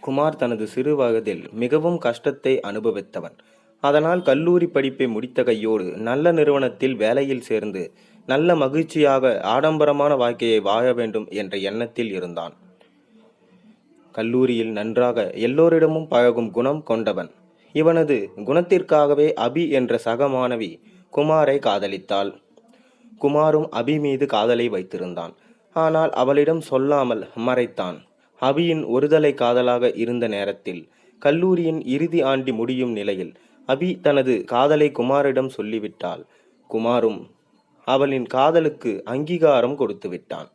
குமார் தனது சிறு வயதில் மிகவும் கஷ்டத்தை அனுபவித்தவன். அதனால் கல்லூரி படிப்பை முடித்த கையோடு நல்ல நிறுவனத்தில் வேலையில் சேர்ந்து நல்ல மகிழ்ச்சியாக ஆடம்பரமான வாழ்க்கையை வாழ வேண்டும் என்ற எண்ணத்தில் இருந்தான். கல்லூரியில் நன்றாக எல்லோரிடமும் பழகும் குணம் கொண்டவன். இவனது குணத்திற்காகவே அபி என்ற சக மாணவி குமாரை காதலித்தாள். குமாரும் அபி மீது காதலை வைத்திருந்தான். ஆனால் அவளிடம் சொல்லாமல் மறைத்தான். அபியின் ஒருதலை காதலாக இருந்த நேரத்தில் கல்லூரியின் இறுதி ஆண்டி முடியும் நிலையில் அபி தனது காதலை குமாரிடம் சொல்லிவிட்டாள். குமாரும் அவளின் காதலுக்கு அங்கீகாரம் கொடுத்து விட்டான்.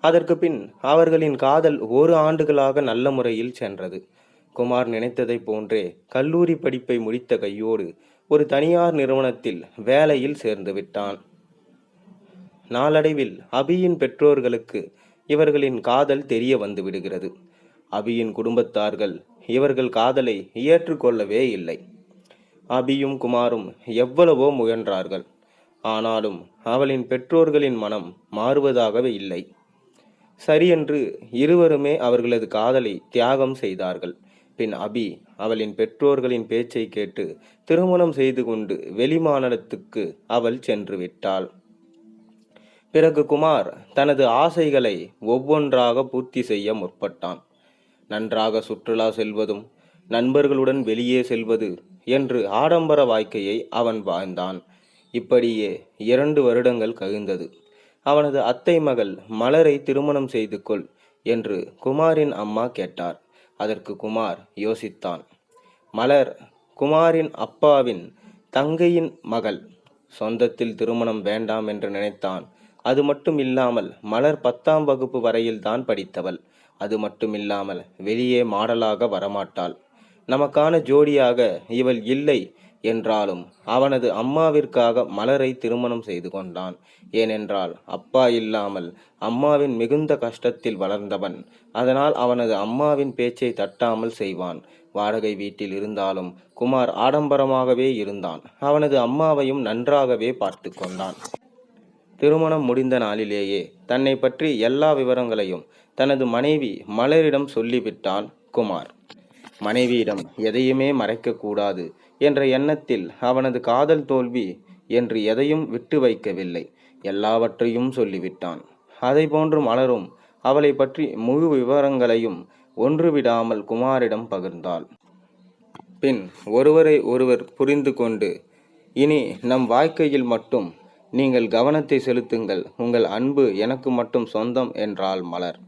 அதற்கு பின் அவர்களின் காதல் ஒரு ஆண்டுகளாக நல்ல முறையில் சென்றது. குமார் நினைத்ததைப் போன்றே கல்லூரி படிப்பை முடித்த கையோடு ஒரு தனியார் நிறுவனத்தில் வேலையில் சேர்ந்து விட்டான். நாளடைவில் அபியின் பெற்றோர்களுக்கு இவர்களின் காதல் தெரிய வந்து விடுகிறது. அபியின் குடும்பத்தார்கள் இவர்கள் காதலை ஏற்றுக்கொள்ளவே இல்லை. அபியும் குமாரும் எவ்வளவோ முயன்றார்கள். ஆனாலும் அவளின் பெற்றோர்களின் மனம் மாறுவதாகவே இல்லை. சரியென்று இருவருமே அவர்களது காதலை தியாகம் செய்தார்கள். பின் அபி அவளின் பெற்றோர்களின் பேச்சை கேட்டு திருமணம் செய்து கொண்டு வெளிமாநிலத்துக்கு அவள் சென்று விட்டாள். பிறகு குமார் தனது ஆசைகளை ஒவ்வொன்றாக பூர்த்தி செய்ய முற்பட்டான். நன்றாக சுற்றுலா செல்வதும் நண்பர்களுடன் வெளியே செல்வது என்று ஆடம்பர வாழ்க்கையை அவன் வாழ்ந்தான். இப்படியே இரண்டு வருடங்கள் கழிந்தது. அவனது அத்தை மகள் மலரை திருமணம் செய்து கொள் என்று குமாரின் அம்மா கேட்டார். அதற்கு குமார் யோசித்தான். மலர் குமாரின் அப்பாவின் தங்கையின் மகள் சொந்தத்தில் திருமணம் வேண்டாம் என்று நினைத்தான். அது மட்டும் இல்லாமல் மலர் பத்தாம் வகுப்பு வரையில் தான் படித்தவள். அது மட்டும் இல்லாமல் வெளியே மாடலாக வரமாட்டாள். நமக்கான ஜோடியாக இவள் இல்லை என்றாலும் அவனது அம்மாவிற்காக மலரை திருமணம் செய்து கொண்டான். ஏனென்றால் அப்பா இல்லாமல் அம்மாவின் மிகுந்த கஷ்டத்தில் வளர்ந்தவன். அதனால் அவனது அம்மாவின் பேச்சை தட்டாமல் செய்வான். வாடகை வீட்டில் இருந்தாலும் குமார் ஆடம்பரமாகவே இருந்தான். அவனது அம்மாவையும் நன்றாகவே பார்த்து கொண்டான். திருமணம் முடிந்த நாளிலேயே தன்னை பற்றி எல்லா விவரங்களையும் தனது மனைவி மலரிடம் சொல்லிவிட்டான் குமார். மனைவியிடம் எதையுமே மறைக்கக்கூடாது என்ற எண்ணத்தில் அவனது காதல் தோல்வி என்று எதையும் விட்டு வைக்கவில்லை. எல்லாவற்றையும் சொல்லிவிட்டான். அதை போன்று மலரும் அவளை பற்றி முழு விவரங்களையும் ஒன்று விடாமல் குமாரிடம் பகிர்ந்தாள். பின் ஒருவரை ஒருவர் புரிந்து கொண்டு இனி நம் வாழ்க்கையில் மட்டும் நீங்கள் கவனத்தை செலுத்துங்கள். உங்கள் அன்பு எனக்கு மட்டும் சொந்தம் என்றாள் மலர்.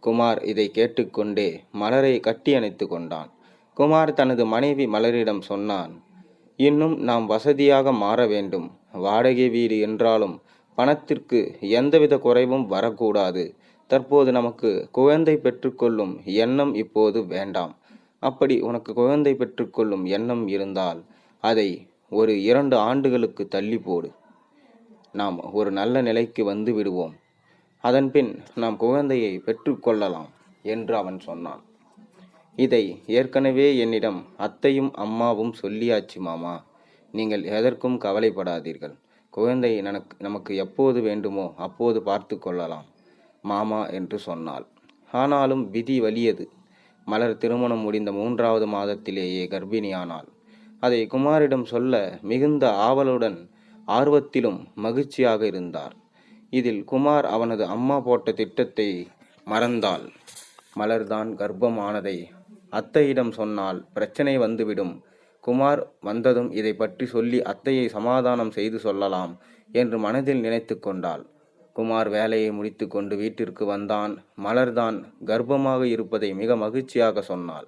குமார் இதை கேட்டுக்கொண்டே மலரை கட்டி அணைத்து கொண்டான். குமார் தனது மனைவி மலரிடம் சொன்னான் இன்னும் நாம் வசதியாக மாற வேண்டும். வாடகை வீடு என்றாலும் பணத்திற்கு எந்தவித குறைவும் வரக்கூடாது. தற்போது நமக்கு குழந்தை பெற்றுக்கொள்ளும் எண்ணம் இப்போது வேண்டாம். அப்படி உனக்கு குழந்தை பெற்றுக்கொள்ளும் எண்ணம் இருந்தால் அதை ஒரு இரண்டு ஆண்டுகளுக்கு தள்ளி போடு நாம் ஒரு நல்ல நிலைக்கு வந்து விடுவோம். அதன்பின் நாம் குழந்தையை பெற்றுக்கொள்ளலாம் என்று அவன் சொன்னான். இதை ஏற்கனவே என்னிடம் அத்தையும் அம்மாவும் சொல்லியாச்சு மாமா. நீங்கள் எதற்கும் கவலைப்படாதீர்கள். குழந்தை எனக்கு நமக்கு எப்போது வேண்டுமோ அப்போது பார்த்து கொள்ளலாம் மாமா என்று சொன்னாள். ஆனாலும் விதி வலியது. மலர் திருமணம் முடிந்த மூன்றாவது மாதத்திலேயே கர்ப்பிணியானாள். அதை குமாரிடம் சொல்ல மிகுந்த ஆவலுடன் ஆர்வத்திலும் மகிழ்ச்சியாக இருந்தார். இதில் குமார் அவனது அம்மா போட்ட திட்டத்தை மறந்தாள் மலர்தான் கர்ப்பமானதை. அத்தையிடம் சொன்னால் பிரச்சனை வந்துவிடும். குமார் வந்ததும் இதை பற்றி சொல்லி அத்தையை சமாதானம் செய்து சொல்லலாம் என்று மனதில் நினைத்து கொண்டாள். குமார் வேலையை முடித்துக்கொண்டு வீட்டிற்கு வந்தான். மலர்தான் கர்ப்பமாக இருப்பதை மிக மகிழ்ச்சியாக சொன்னாள்.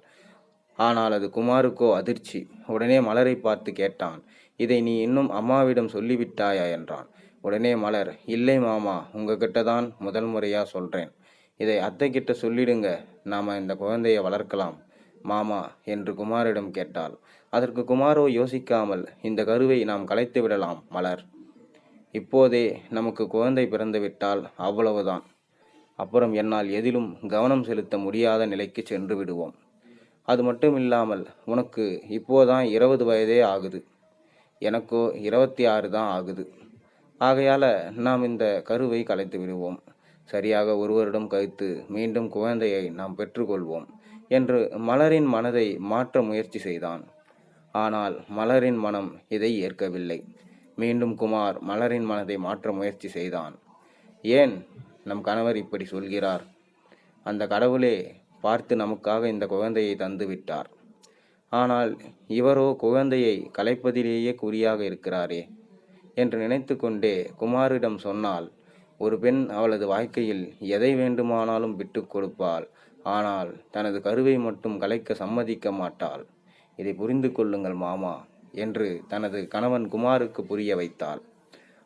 ஆனால் அது குமாருக்கோ அதிர்ச்சி. உடனே மலரை பார்த்து கேட்டான். இதை நீ இன்னும் அம்மாவிடம் சொல்லிவிட்டாயா? என்றான். உடனே மலர் இல்லை மாமா உங்ககிட்ட தான் முதல் முறையாக சொல்கிறேன் இதை அத்தை கிட்ட சொல்லிடுங்க. நாம் இந்த குழந்தையை வளர்க்கலாம். மாமா என்று குமாரிடம் கேட்டாள். அதற்கு குமாரோ யோசிக்காமல் இந்த கருவை நாம் கலைத்து விடலாம் மலர். இப்போதே நமக்கு குழந்தை பிறந்துவிட்டால் அவ்வளவுதான். அப்புறம் என்னால் எதிலும் கவனம் செலுத்த முடியாத நிலைக்கு சென்று விடுவோம். அது மட்டும் இல்லாமல் உனக்கு இப்போதான் இருபது வயதே ஆகுது. எனக்கோ இருபத்தி ஆறு தான் ஆகுது. ஆகையால் நாம் இந்த கருவை கலைத்து விடுவோம். சரியாக ஒரு வருடம் கழித்து மீண்டும் குழந்தையை நாம் பெற்றுக்கொள்வோம் என்று மலரின் மனதை மாற்ற முயற்சி செய்தான். ஆனால் மலரின் மனம் இதை ஏற்கவில்லை. மீண்டும் குமார் மலரின் மனதை மாற்ற முயற்சி செய்தான். ஏன்? நம் கணவர் இப்படி சொல்கிறார். அந்த கடவுளே பார்த்து நமக்காக இந்த குழந்தையை தந்து விட்டார் ஆனால் இவரோ குழந்தையை கலைப்பதிலேயே குறியாக இருக்கிறாரே என்று நினைத்து கொண்டே குமாரிடம் சொன்னால் ஒரு பெண் அவளது வாழ்க்கையில் எதை வேண்டுமானாலும் விட்டு கொடுப்பாள் ஆனால் தனது கருவை மட்டும் கலைக்க சம்மதிக்க மாட்டாள். இதை புரிந்து கொள்ளுங்கள் மாமா என்று தனது கணவன் குமாருக்கு புரிய வைத்தாள்.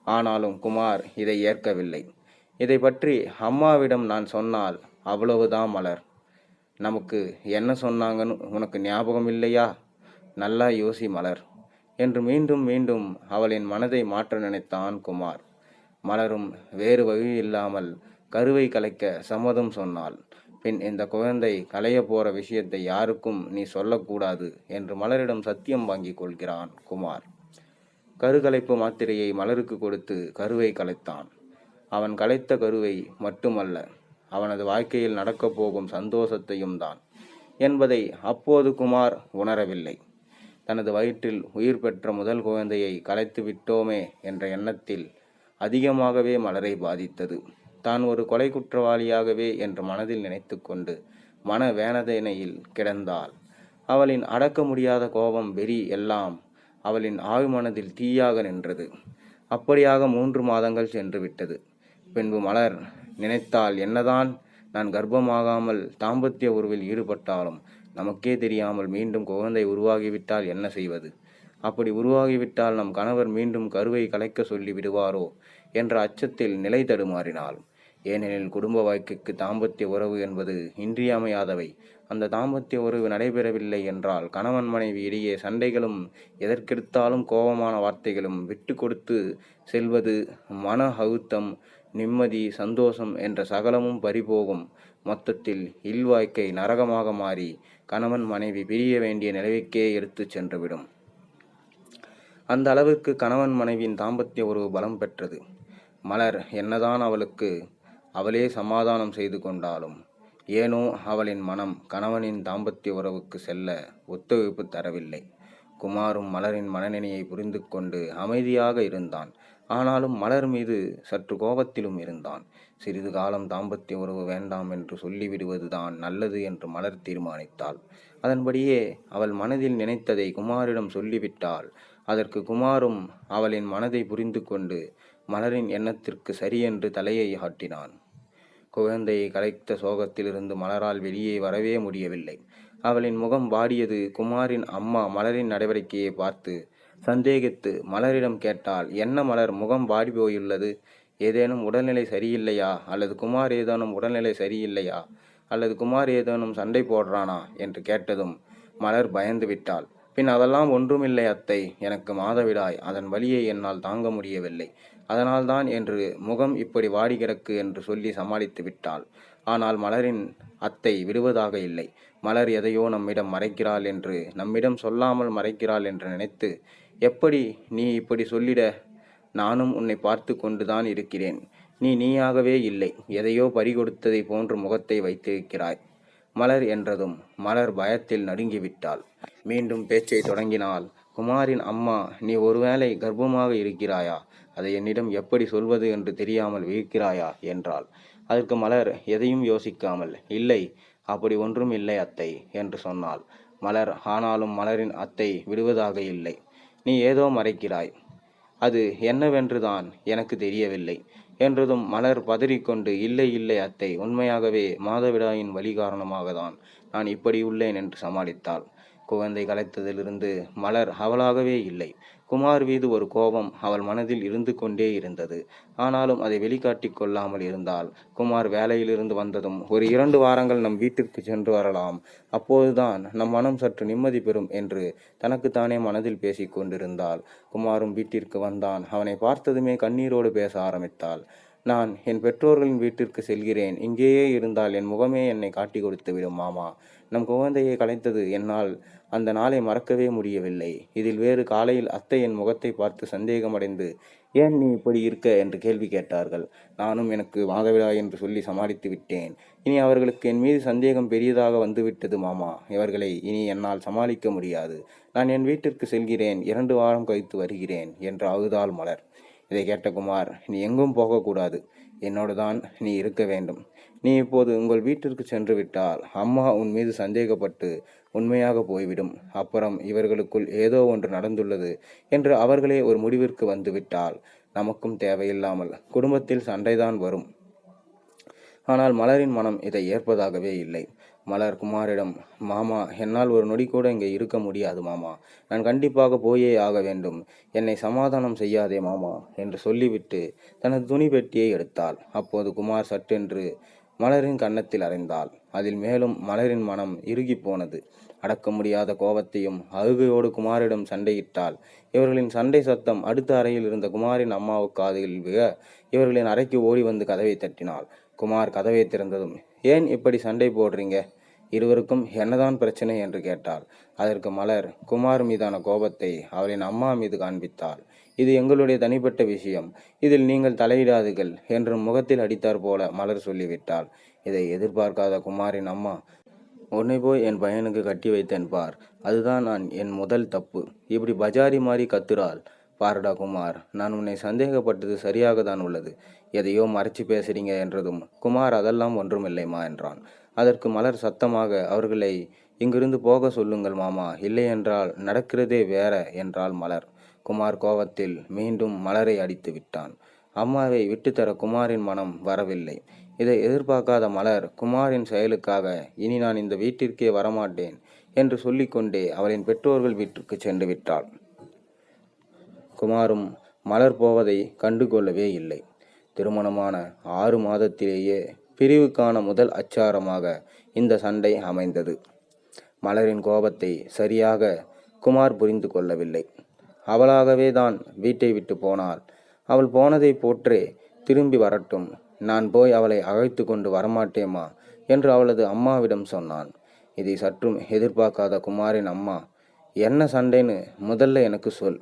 ஆனாலும் குமார் இதை ஏற்கவில்லை. இதை பற்றி அம்மாவிடம் நான் சொன்னால் அவ்வளவுதான் மலர். நமக்கு என்ன சொன்னாங்கன்னு உனக்கு ஞாபகம் இல்லையா? நல்லா யோசி மலர். என்று மீண்டும் மீண்டும் அவளின் மனதை மாற்ற நினைத்தான் குமார். மலரும் வேறு வழி இல்லாமல் கருவை கலைக்க சம்மதம் சொன்னாள். பின் இந்த குழந்தை கலைய போற விஷயத்தை யாருக்கும் நீ சொல்லக்கூடாது என்று மலரிடம் சத்தியம் வாங்கிக் கொள்கிறான் குமார். கருகலைப்பு மாத்திரையை மலருக்கு கொடுத்து கருவை கலைத்தான். அவன் கலைத்த கருவை மட்டுமல்ல அவனது வாழ்க்கையில் நடக்கப் போகும் சந்தோஷத்தையும் தான் என்பதை அப்போது குமார் உணரவில்லை. தனது வயிற்றில் உயிர் பெற்ற முதல் குழந்தையை கலைத்து விட்டோமே என்ற எண்ணத்தில் அதிகமாகவே மலரை பாதித்தது. தான் ஒரு கொலை குற்றவாளியாகவே என்று மனதில் நினைத்து கொண்டு மன வேதனையில் கிடந்தாள். அவளின் அடக்க முடியாத கோபம் வெறி எல்லாம் அவளின் ஆழ்மனதில் தீயாக நின்றது. அப்படியாக மூன்று மாதங்கள் சென்று விட்டது. பின்பு மலர் நினைத்தால் என்னதான் நான் கர்ப்பமாகாமல் தாம்பத்திய உறவில் ஈடுபட்டாலும் நமக்கே தெரியாமல் மீண்டும் குழந்தை உருவாகிவிட்டால் என்ன செய்வது? அப்படி உருவாகிவிட்டால் நம் கணவர் மீண்டும் கருவை கலைக்க சொல்லி விடுவாரோ? என்ற அச்சத்தில் நிலை தடுமாறினாள். ஏனெனில் குடும்ப வாழ்க்கைக்கு தாம்பத்திய உறவு என்பது இன்றியமையாதவை. அந்த தாம்பத்திய உறவு நடைபெறவில்லை என்றால் கணவன் மனைவி இடையே சண்டைகளும் எதற்கெடுத்தாலும் கோபமான வார்த்தைகளும் விட்டு கொடுத்து செல்வது மன அழுத்தம் நிம்மதி சந்தோஷம் என்ற சகலமும் பறிபோகும். மொத்தத்தில் இல்வாய்க்கை நரகமாக மாறி கணவன் மனைவி பிரிய வேண்டிய நிலைவுக்கே எடுத்துச் சென்றுவிடும். அந்த அளவிற்கு கணவன் மனைவியின் தாம்பத்திய உறவு பலம் பெற்றது. மலர் என்னதான் அவளுக்கு அவளே சமாதானம் செய்து கொண்டாலும் ஏனோ அவளின் மனம் கணவனின் தாம்பத்திய உறவுக்கு செல்ல ஒத்துழைப்பு தரவில்லை. குமாரும் மலரின் மனநிலையை புரிந்து கொண்டு அமைதியாக இருந்தான். ஆனாலும் மலர் மீது சற்று கோபத்திலும் இருந்தான். சிறிது காலம் தாம்பத்திய உறவு வேண்டாம் என்று சொல்லிவிடுவதுதான் நல்லது என்று மலர் தீர்மானித்தாள். அதன்படியே அவள் மனதில் நினைத்ததை குமாரிடம் சொல்லிவிட்டாள். அதற்கு குமாரும் அவளின் மனதை புரிந்து கொண்டு மலரின் எண்ணத்திற்கு சரியென்று தலையை ஆட்டினான். குழந்தையை கலைத்த சோகத்திலிருந்து மலரால் வெளியே வரவே முடியவில்லை. அவளின் முகம் வாடியது குமாரின் அம்மா மலரின் நடவடிக்கையை பார்த்து சந்தேகித்து மலரிடம் கேட்டால் என்ன மலர்? முகம் வாடி போயுள்ளது. ஏதேனும் உடல்நிலை சரியில்லையா? அல்லது குமார் ஏதேனும் உடல்நிலை சரியில்லையா? அல்லது குமார் ஏதேனும் சண்டை போடுறானா? என்று கேட்டதும் மலர் பயந்து விட்டாள். பின் அதெல்லாம் ஒன்றுமில்லை அத்தை. எனக்கு மாதவிடாய். அதன் வழியை என்னால் தாங்க முடியவில்லை. அதனால்தான் என்று முகம் இப்படி வாடி கிடக்கு என்று சொல்லி சமாளித்து விட்டாள். ஆனால் மலரின் அத்தை விடுவதாக இல்லை. மலர் எதையோ நம்மிடம் மறைக்கிறாள் என்று நம்மிடம் சொல்லாமல் மறைக்கிறாள் என்று நினைத்து எப்படி நீ இப்படி சொல்லிட? நானும் உன்னை பார்த்து கொண்டுதான் இருக்கிறேன். நீ நீயாகவே இல்லை. எதையோ பறிகொடுத்ததை போன்று முகத்தை வைத்திருக்கிறாய். மலர் என்றதும் மலர் பயத்தில் நடுங்கிவிட்டாள். மீண்டும் பேச்சை தொடங்கினால் குமாரின் அம்மா நீ ஒருவேளை கர்ப்பமாக இருக்கிறாயா? அதை என்னிடம் எப்படி சொல்வது என்று தெரியாமல் விழிக்கிறாயா? என்றாள். அதற்கு மலர் எதையும் யோசிக்காமல் இல்லை அப்படி ஒன்றும் இல்லை அத்தை என்று சொன்னாள். மலர் ஆனாலும் மலரின் அத்தை விடுவதாக இல்லை. நீ ஏதோ மறைக்கிறாய். அது என்னவென்றுதான் எனக்கு தெரியவில்லை. என்றதும் மலர் பதறிக்கொண்டு இல்லை இல்லை அத்தை உண்மையாகவே மாதவிடாயின் வழி காரணமாக தான் நான் இப்படி உள்ளேன் என்று சமாளித்தாள். குழந்தை கலைத்ததிலிருந்து மலர் அவளாகவே இல்லை. குமார் மீது ஒரு கோபம் அவள் மனதில் இருந்து கொண்டே இருந்தது. ஆனாலும் அதை வெளிக்காட்டிக் கொள்ளாமல் இருந்தால் குமார் வேலையிலிருந்து வந்ததும் ஒரு இரண்டு வாரங்கள் நம் வீட்டிற்கு சென்று வரலாம். அப்போதுதான் நம் மனம் சற்று நிம்மதி பெறும் என்று தனக்குத்தானே மனதில் பேசிக் கொண்டிருந்தாள். குமாரும் வீட்டிற்கு வந்தான். அவனை பார்த்ததுமே கண்ணீரோடு பேச ஆரம்பித்தாள். நான் என் பெற்றோர்களின் வீட்டிற்கு செல்கிறேன். இங்கேயே இருந்தால் என் முகமே என்னை காட்டி கொடுத்து விடும் மாமா. நம் குழந்தையை கலைத்தது என்னால் அந்த நாளை மறக்கவே முடியவில்லை. இதில் வேறு காலையில் அத்தை என் முகத்தை பார்த்து சந்தேகமடைந்து ஏன் நீ இப்படி இருக்க? என்று கேள்வி கேட்டார்கள். நானும் எனக்கு மாதவிடா என்று சொல்லி சமாளித்து விட்டேன். இனி அவர்களுக்கு என் மீது சந்தேகம் பெரியதாக வந்துவிட்டது மாமா. இவர்களை இனி என்னால் சமாளிக்க முடியாது. நான் என் வீட்டிற்கு செல்கிறேன். இரண்டு வாரம் கழித்து வருகிறேன் என்று அழுதாள் மலர். இதை கேட்ட குமார் நீ எங்கும் போகக்கூடாது. என்னோடு தான் நீ இருக்க வேண்டும். நீ இப்போது உங்கள் வீட்டிற்கு சென்று விட்டால் அம்மா உன் மீது சந்தேகப்பட்டு உண்மையாக போய்விடும். அப்புறம் இவர்களுக்குள் ஏதோ ஒன்று நடந்துள்ளது என்று அவர்களே ஒரு முடிவிற்கு வந்துவிட்டால் நமக்கும் தேவையில்லாமல் குடும்பத்தில் சண்டைதான் வரும். ஆனால் மலரின் மனம் இதை ஏற்பதாகவே இல்லை. மலர் குமாரிடம் மாமா என்னால் ஒரு நொடி கூட இங்கே இருக்க முடியாது மாமா. நான் கண்டிப்பாக போயே ஆக வேண்டும். என்னை சமாதானம் செய்யாதே மாமா என்று சொல்லிவிட்டு தனது துணி பெட்டியை எடுத்தாள். அப்போது குமார் சட்டென்று மலரின் கன்னத்தில் அறைந்தாள். அதில் மேலும் மலரின் மனம் இறுகி போனது. அடக்க முடியாத கோபத்தையும் அழுகையோடு குமாரிடம் சண்டையிட்டாள். இவர்களின் சண்டை சத்தம் அடுத்த அறையில் இருந்த குமாரின் அம்மாவுக்கு காதில் விழ இவர்களின் அறைக்கு ஓடி வந்து கதவை தட்டினாள். குமார் கதவை திறந்ததும் ஏன் இப்படி சண்டை போடுறீங்க? இருவருக்கும் என்னதான் பிரச்சனை என்று கேட்டாள். அதற்கு மலர் குமார் மீதான கோபத்தை அவரின் அம்மா மீது காண்பித்தாள். இது எங்களுடைய தனிப்பட்ட விஷயம். இதில் நீங்கள் தலையிடாதீர்கள் என்று முகத்தில் அடித்தார் போல மலர் சொல்லிவிட்டாள். இதை எதிர்பார்க்காத குமாரின் அம்மா உன்னை போய் என் பையனுக்கு கட்டி வைத்தேன் பார். அதுதான் நான் என் முதல் தப்பு. இப்படி பஜாரி மாறி கத்துறாள். பாருடா குமார் நான் உன்னை சந்தேகப்பட்டது சரியாக தான் உள்ளது. எதையோ மறைச்சு பேசுறீங்க என்றதும் குமார் அதெல்லாம் ஒன்றுமில்லைம்மா என்றான். அதற்கு மலர் சத்தமாக அவர்களை இங்கிருந்து போக சொல்லுங்கள் மாமா இல்லையென்றால் நடக்கிறதே வேற என்றாள் மலர். குமார் கோபத்தில் மீண்டும் மலரை அடித்து விட்டான். அம்மாவை விட்டுத்தர குமாரின் மனம் வரவில்லை. இதை எதிர்பார்க்காத மலர் குமாரின் செயலுக்காக இனி நான் இந்த வீட்டிற்கே வரமாட்டேன் என்று சொல்லிக்கொண்டே அவளின் பெற்றோர்கள் வீட்டிற்கு சென்று விட்டாள். குமாரும் மலர் போவதை கண்டுகொள்ளவே இல்லை. திருமணமான ஆறு மாதத்திலேயே பிரிவுக்கான முதல் அச்சாரமாக இந்த சண்டை அமைந்தது. மலரின் கோபத்தை சரியாக குமார் புரிந்து கொள்ளவில்லை. அவளாகவே தான் வீட்டை விட்டு போனாள். அவள் போனதை போற்றே திரும்பி வரட்டும். நான் போய் அவளை அழைத்து கொண்டு வரமாட்டேமா? என்று அவளது அம்மாவிடம் சொன்னான். இதை சற்றும் எதிர்பார்க்காத குமாரின் அம்மா என்ன சண்டைன்னு முதல்ல எனக்கு சொல்.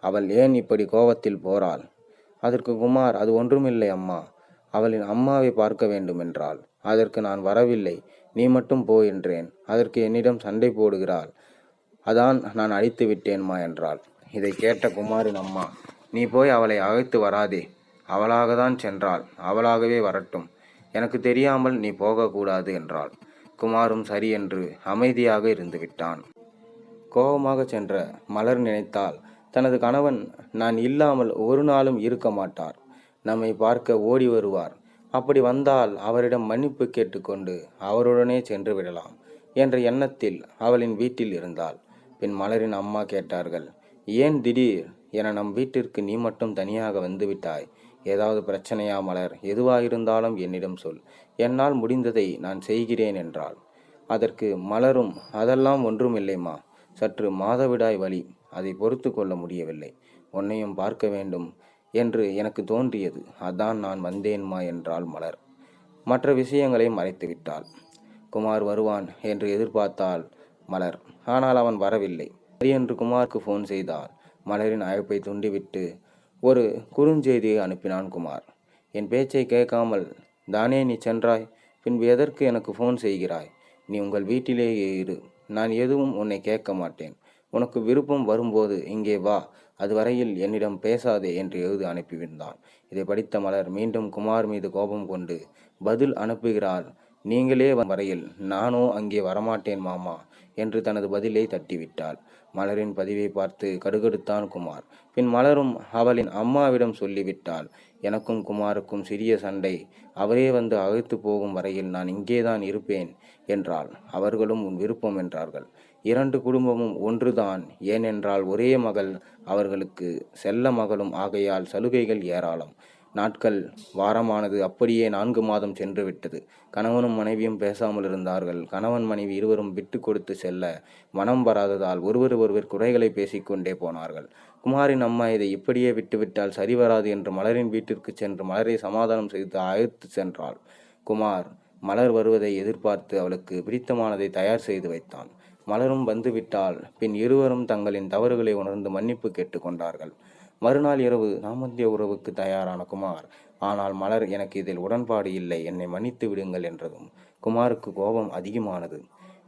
அவள் ஏன் இப்படி கோபத்தில் போறாள்? அதற்கு குமார் அது ஒன்றுமில்லை அம்மா. அவளின் அம்மாவை பார்க்க வேண்டுமென்றாள். அதற்கு நான் வரவில்லை. நீ மட்டும் போ என்றேன். அதற்கு என்னிடம் சண்டை போடுகிறாள். அதான் நான் அழித்து விட்டேன்மா என்றாள். இதை கேட்ட குமாரின் அம்மா நீ போய் அவளை அழைத்து வராதே. அவளாக தான் சென்றாள். அவளாகவே வரட்டும். எனக்கு தெரியாமல் நீ போகக்கூடாது என்றாள். குமாரும் சரி என்று அமைதியாக இருந்து விட்டான். கோபமாக சென்ற மலர் நினைத்தால் தனது கணவன் நான் இல்லாமல் ஒரு நாளும் இருக்க மாட்டார். நம்மை பார்க்க ஓடி வருவார். அப்படி வந்தால் அவரிடம் மன்னிப்பு கேட்டுக்கொண்டு அவருடனே சென்று விடலாம் என்ற எண்ணத்தில் அவளின் வீட்டில் இருந்தாள். பின் மலரின் அம்மா கேட்டார்கள் ஏன் திடீர்? என நம் வீட்டிற்கு நீ மட்டும் தனியாக வந்து விட்டாய். ஏதாவது பிரச்சனையா மலர்? எதுவாயிருந்தாலும் என்னிடம் சொல். என்னால் முடிந்ததை நான் செய்கிறேன் என்றாள். அதற்கு மலரும் அதெல்லாம் ஒன்றுமில்லைம்மா. சற்று மாதவிடாய் வழி அதை பொறுத்து கொள்ள முடியவில்லை. உன்னையும் பார்க்க வேண்டும். என்று எனக்கு தோன்றியது. அதான் நான் வந்தேன்மா என்றாள் மலர். மற்ற விஷயங்களை மறைத்துவிட்டாள். குமார் வருவான் என்று எதிர்பார்த்தாள் மலர். ஆனால் அவன் வரவில்லை. சரி என்று குமாருக்கு ஃபோன் செய்தால் மலரின் அழைப்பை துண்டிவிட்டு ஒரு குறுஞ்செய்தியை அனுப்பினான் குமார். என் பேச்சை கேட்காமல் தானே நீ சென்றாய்? பின்பு எதற்கு எனக்கு ஃபோன் செய்கிறாய்? நீ உங்கள் வீட்டிலேயே இரு. நான் எதுவும் உன்னை கேட்க மாட்டேன். உனக்கு விருப்பம் வரும்போது இங்கே வா. அதுவரையில் என்னிடம் பேசாதே என்று எழுதி அனுப்பிவிட்டான் இதை படித்த மலர் மீண்டும் குமார் மீது கோபம் கொண்டு பதில் அனுப்புகிறார். நீங்களே வரையில் நானோ அங்கே வரமாட்டேன் மாமா என்று தனது பதிலை தட்டிவிட்டாள். மலரின் பதிவை பார்த்து கடுகடுத்தான் குமார். பின் மலரும் அவளின் அம்மாவிடம் சொல்லிவிட்டாள் எனக்கும் குமாருக்கும் சிறிய சண்டை. அவரே வந்து அழைத்து போகும் வரையில் நான் இங்கேதான் இருப்பேன் என்றாள். அவர்களும் உன் விருப்பம் என்றார்கள். இரண்டு குடும்பமும் ஒன்றுதான். ஏனென்றால் ஒரே மகள் அவர்களுக்கு செல்ல மகளும் ஆகையால் சலுகைகள் ஏராளம். நாட்கள் வாரமானது அப்படியே நான்கு மாதம் சென்று விட்டது கணவனும் மனைவியும் பேசாமல் இருந்தார்கள். கணவன் மனைவி இருவரும் விட்டு கொடுத்து செல்ல மனம் வராததால் ஒருவர் ஒருவர் குறைகளை பேசிக்கொண்டே போனார்கள். குமாரின் அம்மா இதை இப்படியே விட்டுவிட்டால் சரி வராது என்று மலரின் வீட்டிற்கு சென்று மலரை சமாதானம் செய்து அழைத்து சென்றாள். குமார் மலர் வருவதை எதிர்பார்த்து அவளுக்கு பிடித்தமானதை தயார் செய்து வைத்தான். மலரும் வந்துவிட்டால் பின் இருவரும் தங்களின் தவறுகளை உணர்ந்து மன்னிப்பு கேட்டுக்கொண்டார்கள் மறுநாள் இரவு தாம்பத்திய உறவுக்கு தயாரான குமார். ஆனால் மலர் எனக்கு இதில் உடன்பாடு இல்லை. என்னை மன்னித்து விடுங்கள் என்றதும் குமாருக்கு கோபம் அதிகமானது.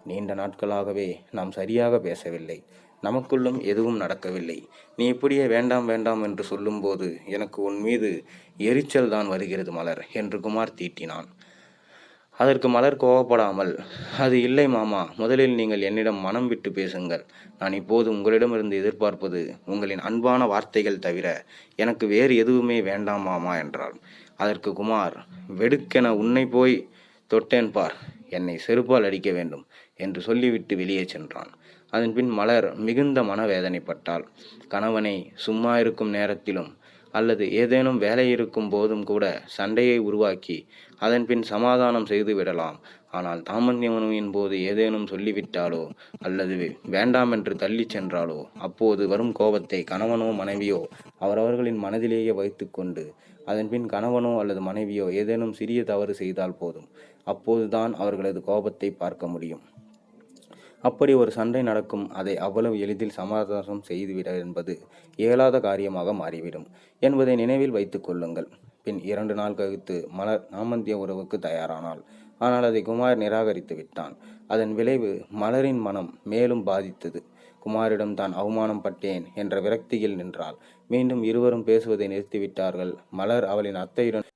நீண்ட நாட்களாகவே நாம் சரியாக பேசவில்லை. நமக்குள்ளும் எதுவும் நடக்கவில்லை. நீ இப்படியே வேண்டாம் வேண்டாம் என்று சொல்லும்போது எனக்கு உன் மீது எரிச்சல் தான் வருகிறது மலர் என்று குமார் தீட்டினான். அதற்கு மலர் கோவப்படாமல் அது இல்லை மாமா முதலில் நீங்கள் என்னிடம் மனம் விட்டு பேசுங்கள். நான் இப்போது உங்களிடமிருந்து எதிர்பார்ப்பது உங்களின் அன்பான வார்த்தைகள் தவிர எனக்கு வேறு எதுவுமே வேண்டாம் மாமா என்றாள். அதற்கு குமார் வெடுக்கென உன்னை போய் தொட்டேன் பார் என்னை செருப்பால் அடிக்க வேண்டும் என்று சொல்லிவிட்டு வெளியே சென்றான். அதன்பின் மலர் மிகுந்த மனவேதனைப்பட்டாள். கணவனை சும்மா இருக்கும் நேரத்திலும் அல்லது ஏதேனும் வேலை இருக்கும் போதும் கூட சண்டையை உருவாக்கி அதன்பின் சமாதானம் செய்து விடலாம். ஆனால் தாமந்தியமனுவின் போது ஏதேனும் சொல்லிவிட்டாலோ அல்லது வேண்டாம் என்று தள்ளிச் சென்றாலோ அப்போது வரும் கோபத்தை கணவனோ மனைவியோ அவரவர்களின் மனதிலேயே வைத்துக்கொண்டு அதன்பின் கணவனோ அல்லது மனைவியோ ஏதேனும் சிறிய தவறு செய்தால் போதும். அப்போதுதான் அவர்களது கோபத்தை பார்க்க முடியும். அப்படி ஒரு சண்டை நடக்கும். அதை அவ்வளவு எளிதில் சமாதானம் செய்துவிட என்பது இயலாத காரியமாக மாறிவிடும் என்பதை நினைவில் வைத்துக் கொள்ளுங்கள். பின் இரண்டு நாள் கழித்து மலர் நாமந்திய உறவுக்கு தயாரானாள். ஆனால் அதை குமார் நிராகரித்து விட்டான். அதன் விளைவு மலரின் மனம் மேலும் பாதித்தது. குமாரிடம் தான் அவமானம் பட்டேன் என்ற விரக்தியில் நின்றாள். மீண்டும் இருவரும் பேசுவதை நிறுத்திவிட்டார்கள். மலர் அவளின் அத்தையுடன்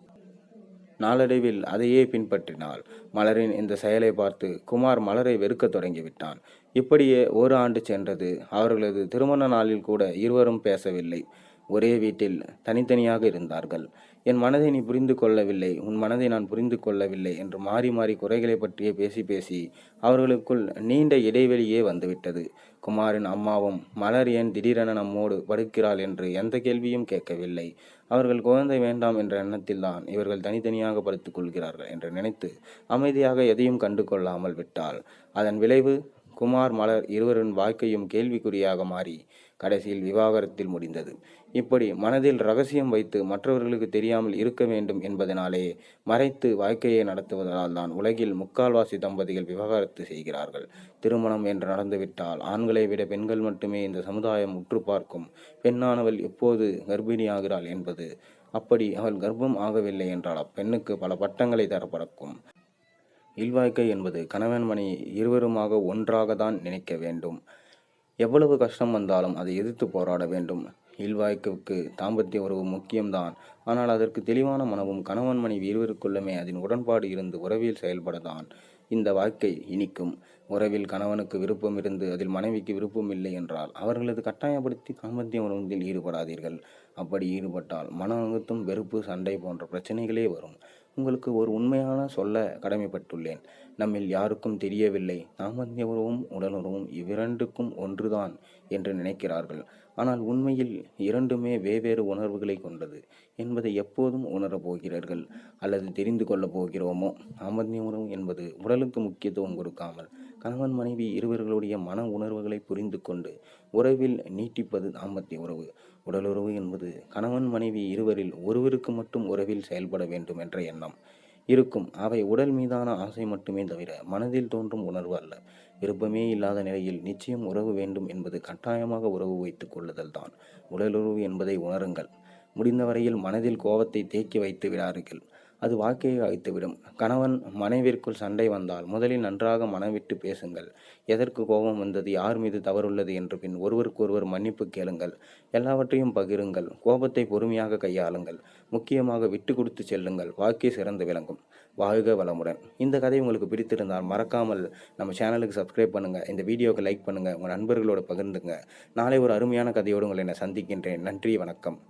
நாளடைவில் அதையே பின்பற்றினாள். மலரின் இந்த செயலை பார்த்து குமார் மலரை வெறுக்கத் தொடங்கிவிட்டான். இப்படியே ஒரு ஆண்டு சென்றது. அவர்களது திருமண நாளில் கூட இருவரும் பேசவில்லை. ஒரே வீட்டில் தனித்தனியாக இருந்தார்கள். என் மனதை நீ புரிந்து கொள்ளவில்லை உன் மனதை நான் புரிந்து கொள்ளவில்லை என்று மாறி மாறி குறைகளை பற்றியே பேசி பேசி அவர்களுக்குள் நீண்ட இடைவெளியே வந்துவிட்டது. குமாரின் அம்மாவும் மலர் ஏன் திடீரென நம்மோடு படுக்கிறாள் என்று எந்த கேள்வியும் கேட்கவில்லை. அவர்கள் குழந்தை வேண்டாம் என்ற எண்ணத்தில்தான் இவர்கள் தனித்தனியாக படுத்துக் கொள்கிறார்கள் என்று நினைத்து அமைதியாக எதையும் கண்டு கொள்ளாமல் விட்டாள். அதன் விளைவு குமார் மலர் இருவரின் வாழ்க்கையும் கேள்விக்குறியாக மாறி கடைசியில் விவாகரத்தில் முடிந்தது. இப்படி மனதில் ரகசியம் வைத்து மற்றவர்களுக்கு தெரியாமல் இருக்க வேண்டும் என்பதனாலே மறைத்து வாழ்க்கையை நடத்துவதால் தான் உலகில் முக்கால்வாசி தம்பதிகள் விவாகரத்து செய்கிறார்கள். திருமணம் என்று நடந்துவிட்டால் ஆண்களை விட பெண்கள் மட்டுமே இந்த சமுதாயம் உற்று பார்க்கும் பெண்ணானவள் எப்போது கர்ப்பிணியாகிறாள் என்பது அப்படி அவள் கர்ப்பம் ஆகவில்லை என்றால் அப்பெண்ணுக்கு பல பட்டங்களை தரப்படக்கும் இல்வாழ்க்கை என்பது கணவன் மணி இருவருமாக ஒன்றாக தான் நினைக்க வேண்டும். எவ்வளவு கஷ்டம் வந்தாலும் அதை எதிர்த்து போராட வேண்டும். இல்வாய்க்குக்கு தாம்பத்திய உறவு முக்கியம்தான். ஆனால் அதற்கு தெளிவான மனமும் கணவன் மனைவி இருவருக்குள்ளுமே அதன் உடன்பாடு இருந்து உறவில் செயல்படத்தான். இந்த வாழ்க்கை இனிக்கும். உறவில் கணவனுக்கு விருப்பம் இருந்து அதில் மனைவிக்கு விருப்பம் இல்லை என்றால் அவர்களது கட்டாயப்படுத்தி தாம்பத்திய உறவில் ஈடுபடாதீர்கள். அப்படி ஈடுபட்டால் மன அழுத்தம் வெறுப்பு சண்டை போன்ற பிரச்சனைகளே வரும். உங்களுக்கு ஒரு உண்மையான சொல்ல கடமைப்பட்டுள்ளேன். நம்மில் யாருக்கும் தெரியவில்லை. தாம்பத்திய உறவும் உடலுறவும் இவ்விரண்டுக்கும் ஒன்றுதான் என்று நினைக்கிறார்கள். ஆனால் உண்மையில் இரண்டுமே வெவ்வேறு உணர்வுகளை கொண்டது. என்பதை எப்போதும் உணரப் போகிறீர்கள் அல்லது தெரிந்து கொள்ளப் போகிறோமோ? தாம்பத்திய உறவு என்பது உடலுக்கு முக்கியத்துவம் கொடுக்காமல் கணவன் மனைவி இருவர்களுடைய மன உணர்வுகளை புரிந்து கொண்டு உறவில் நீட்டிப்பது தாம்பத்திய உறவு. உடலுறவு என்பது கணவன் மனைவி இருவரில் ஒருவருக்கு மட்டும் உறவில் செயல்பட வேண்டும் என்ற எண்ணம். இருக்கும். அவை உடல் மீதான ஆசை மட்டுமே தவிர மனதில் தோன்றும் உணர்வு அல்ல. விருப்பமே இல்லாத நிலையில் நிச்சயம் உறவு வேண்டும் என்பது கட்டாயமாக உறவு வைத்துக் கொள்ளுதல் தான். உடலுறவு என்பதை உணருங்கள். முடிந்தவரையில் மனதில் கோபத்தை தேக்கி வைத்து விடார்கள் அது வாழ்க்கையை அழித்துவிடும். கணவன் மனைவிற்குள் சண்டை வந்தால் முதலில் நன்றாக மனவிட்டு பேசுங்கள். எதற்கு கோபம் வந்தது? யார் மீது தவறுள்ளது? என்று பின் ஒருவருக்கொருவர் மன்னிப்பு கேளுங்கள். எல்லாவற்றையும் பகிருங்கள். கோபத்தை பொறுமையாக கையாளுங்கள். முக்கியமாக விட்டு கொடுத்து செல்லுங்கள். வாழ்க்கை சிறந்து விளங்கும். வாழ்க வளமுடன். இந்த கதை உங்களுக்கு பிடித்திருந்தால் மறக்காமல் நம்ம சேனலுக்கு சப்ஸ்கிரைப் பண்ணுங்கள் இந்த வீடியோவுக்கு லைக் பண்ணுங்கள் உங்கள் நண்பர்களோடு பகிர்ந்துங்க. நாளை ஒரு அருமையான கதையோடு உங்களை நான் சந்திக்கின்றேன். நன்றி வணக்கம்.